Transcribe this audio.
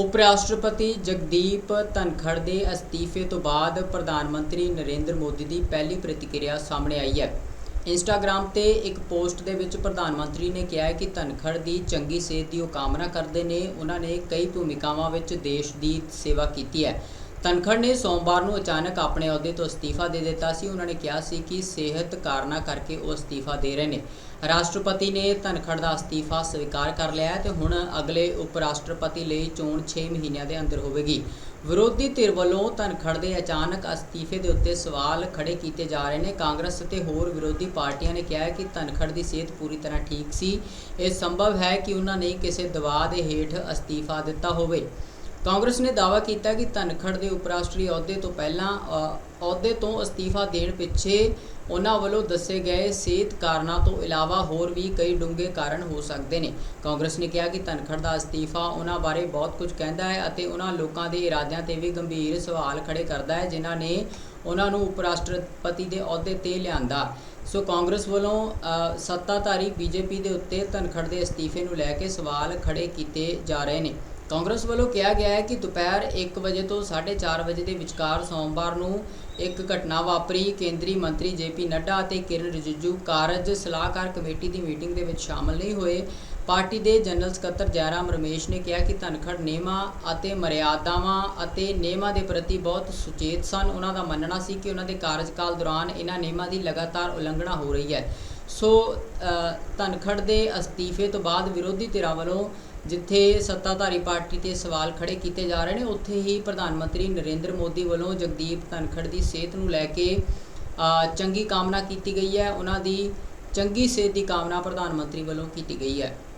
ਉਪ ਰਾਸ਼ਟਰਪਤੀ ਜਗਦੀਪ ਧਨਖੜ ਦੇ ਅਸਤੀਫੇ ਤੋਂ ਬਾਅਦ ਪ੍ਰਧਾਨ ਮੰਤਰੀ ਨਰਿੰਦਰ ਮੋਦੀ ਦੀ ਪਹਿਲੀ ਪ੍ਰਤੀਕਿਰਿਆ ਸਾਹਮਣੇ ਆਈ ਹੈ। ਇੰਸਟਾਗ੍ਰam ਤੇ ਇੱਕ ਪੋਸਟ ਦੇ ਵਿੱਚ ਪ੍ਰਧਾਨ ਮੰਤਰੀ ਨੇ ਕਿਹਾ ਹੈ ਕਿ ਧਨਖੜ ਦੀ ਚੰਗੀ ਸਿਹਤ ਦੀ ਉਹ ਕਾਮਨਾ ਕਰਦੇ ਨੇ। ਉਹਨਾਂ ਨੇ ਕਈ ਭੂਮਿਕਾਵਾਂ ਵਿੱਚ ਦੇਸ਼ ਦੀ ਸੇਵਾ ਕੀਤੀ ਹੈ। ਧਨਖੜ ਨੇ ਸੋਮਵਾਰ ਨੂੰ ਅਚਾਨਕ ਆਪਣੇ ਅਹੁਦੇ ਤੋਂ ਅਸਤੀਫਾ ਦੇ ਦਿੱਤਾ ਸੀ। ਉਹਨਾਂ ਨੇ ਕਿਹਾ ਸੀ ਕਿ ਸਿਹਤ ਕਾਰਨਾਂ ਕਰਕੇ ਉਹ ਅਸਤੀਫਾ ਦੇ ਰਹੇ ਨੇ। ਰਾਸ਼ਟਰਪਤੀ ਨੇ ਧਨਖੜ ਦਾ ਅਸਤੀਫਾ ਸਵੀਕਾਰ ਕਰ ਲਿਆ ਹੈ ਤੇ ਹੁਣ ਅਗਲੇ ਉਪ ਰਾਸ਼ਟਰਪਤੀ ਲਈ ਚੋਣ 6 ਮਹੀਨਿਆਂ ਦੇ ਅੰਦਰ ਹੋਵੇਗੀ। ਵਿਰੋਧੀ ਧਿਰ ਵੱਲੋਂ ਧਨਖੜ ਦੇ ਅਚਾਨਕ ਅਸਤੀਫੇ ਦੇ ਉੱਤੇ ਸਵਾਲ ਖੜੇ ਕੀਤੇ ਜਾ ਰਹੇ ਨੇ। ਕਾਂਗਰਸ ਅਤੇ ਹੋਰ ਵਿਰੋਧੀ ਪਾਰਟੀਆਂ ਨੇ ਕਿਹਾ ਹੈ ਕਿ ਧਨਖੜ ਦੀ ਸਿਹਤ ਪੂਰੀ ਤਰ੍ਹਾਂ ਠੀਕ ਸੀ। ਇਹ ਸੰਭਵ ਹੈ ਕਿ ਉਹਨਾਂ ਨੇ ਕਿਸੇ ਦਬਾਅ ਦੇ ਹੇਠ ਅਸਤੀਫਾ ਦਿੱਤਾ ਹੋਵੇ। ਕਾਂਗਰਸ ਨੇ ਦਾਅਵਾ ਕੀਤਾ ਕਿ ਧਨਖੜ ਦੇ ਉਪ ਰਾਸ਼ਟਰੀ ਅਹੁਦੇ ਤੋਂ ਪਹਿਲਾਂ ਅਹੁਦੇ ਤੋਂ ਅਸਤੀਫਾ ਦੇਣ ਪਿੱਛੇ ਉਹਨਾਂ ਵੱਲੋਂ ਦੱਸੇ ਗਏ ਸਿਹਤ ਕਾਰਨਾਂ ਤੋਂ ਇਲਾਵਾ ਹੋਰ ਵੀ ਕਈ ਡੂੰਘੇ ਕਾਰਨ ਹੋ ਸਕਦੇ ਨੇ। ਕਾਂਗਰਸ ਨੇ ਕਿਹਾ ਕਿ ਧਨਖੜ ਦਾ ਅਸਤੀਫਾ ਉਹਨਾਂ ਬਾਰੇ ਬਹੁਤ ਕੁਝ ਕਹਿੰਦਾ ਹੈ ਅਤੇ ਉਹਨਾਂ ਲੋਕਾਂ ਦੇ ਇਰਾਦਿਆਂ ਤੇ ਵੀ ਗੰਭੀਰ ਸਵਾਲ ਖੜੇ ਕਰਦਾ ਹੈ ਜਿਨ੍ਹਾਂ ਨੇ ਉਹਨਾਂ ਨੂੰ ਉਪ ਰਾਸ਼ਟਰਪਤੀ ਦੇ ਅਹੁਦੇ ਤੇ ਲਿਆਂਦਾ। ਸੋ ਕਾਂਗਰਸ ਵੱਲੋਂ ਅ, ਸੱਤਾਧਾਰੀ ਬੀਜੇਪੀ ਦੇ ਉੱਤੇ ਧਨਖੜ ਦੇ ਅਸਤੀਫੇ ਨੂੰ ਲੈ ਕੇ ਸਵਾਲ ਖੜੇ ਕੀਤੇ ਜਾ ਰਹੇ ਨੇ। ਕਾਂਗਰਸ ਵੱਲੋਂ ਕਿਹਾ ਗਿਆ ਹੈ ਕਿ ਦੁਪਹਿਰ 1 ਵਜੇ ਤੋਂ 4:30 ਵਜੇ ਦੇ ਵਿਚਕਾਰ ਸੋਮਵਾਰ ਨੂੰ ਇੱਕ ਘਟਨਾ ਵਾਪਰੀ। ਕੇਂਦਰੀ ਮੰਤਰੀ ਜੇਪੀ ਨੱਡਾ ਅਤੇ ਕਿਰਨ ਰਿਜਿਜੂ ਕਾਰਜ ਸਲਾਹਕਾਰ ਕਮੇਟੀ ਦੀ ਮੀਟਿੰਗ ਦੇ ਵਿੱਚ ਸ਼ਾਮਲ ਨਹੀਂ ਹੋਏ। ਪਾਰਟੀ ਦੇ ਜਨਰਲ ਸਕੱਤਰ ਜੈਰਾਮ ਰਮੇਸ਼ ਨੇ ਕਿਹਾ ਕਿ ਧਨਖੜ ਨਿਯਮਾਂ ਅਤੇ ਮਰਿਆਦਾਵਾਂ ਅਤੇ ਨਿਯਮਾਂ ਦੇ ਪ੍ਰਤੀ ਬਹੁਤ ਸੁਚੇਤ ਸਨ। ਉਹਨਾਂ ਦਾ ਮੰਨਣਾ ਸੀ ਕਿ ਉਹਨਾਂ ਦੇ ਕਾਰਜਕਾਲ ਦੌਰਾਨ ਇਹਨਾਂ ਨਿਯਮਾਂ ਦੀ ਲਗਾਤਾਰ ਉਲੰਘਣਾ ਹੋ ਰਹੀ ਹੈ। ਸੋ ਧਨਖੜ ਦੇ ਅਸਤੀਫੇ ਤੋਂ ਬਾਅਦ ਵਿਰੋਧੀ ਧਿਰਾਂ ਵੱਲੋਂ ਜਿੱਥੇ ਸੱਤਾਧਾਰੀ ਪਾਰਟੀ ਤੇ ਸਵਾਲ ਖੜੇ ਕੀਤੇ ਜਾ ਰਹੇ ਨੇ, ਉੱਥੇ ਹੀ ਪ੍ਰਧਾਨ ਮੰਤਰੀ ਨਰਿੰਦਰ ਮੋਦੀ ਵੱਲੋਂ ਜਗਦੀਪ ਧਨਖੜ ਦੀ ਸਿਹਤ ਨੂੰ ਲੈ ਕੇ ਚੰਗੀ ਕਾਮਨਾ ਕੀਤੀ ਗਈ ਹੈ। ਉਹਨਾਂ ਦੀ ਚੰਗੀ ਸਿਹਤ ਦੀ ਕਾਮਨਾ ਪ੍ਰਧਾਨ ਮੰਤਰੀ ਵੱਲੋਂ ਕੀਤੀ ਗਈ ਹੈ।